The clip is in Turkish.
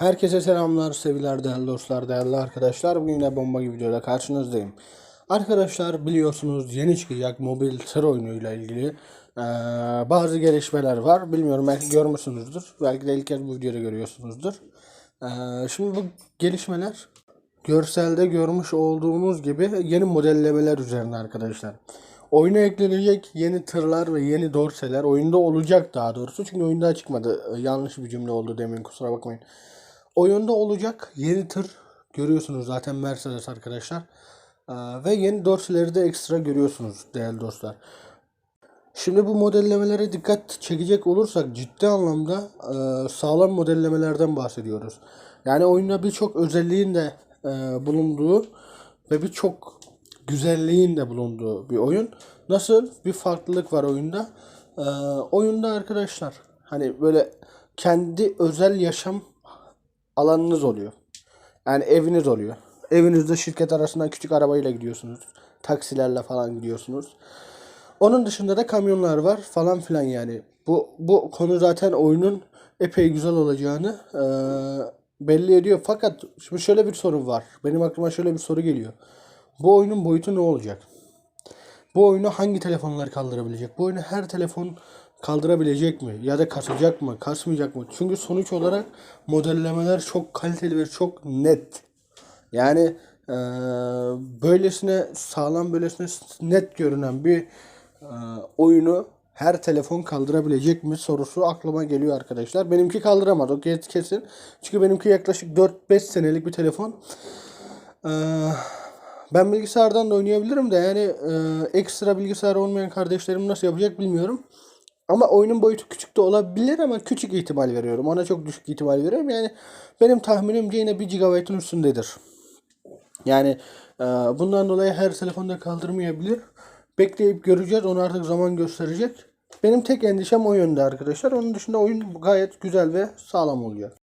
Herkese selamlar, sevgiler, değerli dostlar, değerli arkadaşlar. Bugün yine bomba gibi videoda karşınızdayım. Arkadaşlar biliyorsunuz yeni çıkacak mobil tır oyunuyla ilgili eee, bazı gelişmeler var. Bilmiyorum belki görmüşsünüzdür. Belki de ilk kez bu videoda görüyorsunuzdur. Eee, şimdi bu gelişmeler görselde görmüş olduğumuz gibi yeni modellemeler üzerine arkadaşlar. Oyuna eklenecek yeni tırlar ve yeni dorseler oyunda olacak daha doğrusu. Çünkü oyunda çıkmadı. Ee, Yanlış bir cümle oldu demin kusura bakmayın. Oyunda olacak yeni tır görüyorsunuz zaten Mercedes arkadaşlar. Ee, ve yeni dorseleri de ekstra görüyorsunuz değerli dostlar. Şimdi bu modellemelere dikkat çekecek olursak ciddi anlamda e, sağlam modellemelerden bahsediyoruz. Yani oyunda birçok özelliğin de e, bulunduğu ve birçok güzelliğin de bulunduğu bir oyun. Nasıl bir farklılık var oyunda? E, oyunda arkadaşlar hani böyle kendi özel yaşam alanınız oluyor. Yani eviniz oluyor. Evinizde şirket arasından küçük arabayla gidiyorsunuz. Taksilerle falan gidiyorsunuz. Onun dışında da kamyonlar var falan filan yani. Bu bu konu zaten oyunun epey güzel olacağını eee, belli ediyor. Fakat şimdi şöyle bir sorun var. Benim aklıma şöyle bir soru geliyor. Bu oyunun boyutu ne olacak? Bu oyunu hangi telefonlar kaldırabilecek? Bu oyunu her telefon kaldırabilecek mi? Ya da kasacak mı? Kasmayacak mı? Çünkü sonuç olarak modellemeler çok kaliteli ve çok net. Yani eee, böylesine sağlam, böylesine net görünen bir eee, oyunu her telefon kaldırabilecek mi sorusu aklıma geliyor arkadaşlar. Benimki kaldıramaz o kes- kesin. Çünkü benimki yaklaşık 4-5 senelik bir telefon. Eee, ben bilgisayardan da oynayabilirim de yani eee, ekstra bilgisayar olmayan kardeşlerim nasıl yapacak bilmiyorum. Ama oyunun boyutu küçük de olabilir ama küçük ihtimal veriyorum. Ona çok düşük ihtimal veriyorum. Yani benim tahminimce yine 1 GB'ın üstündedir. Yani e, bundan dolayı her telefonda kaldırmayabilir. Bekleyip göreceğiz. Onu artık zaman gösterecek. Benim tek endişem o yönde arkadaşlar. Onun dışında oyun gayet güzel ve sağlam oluyor.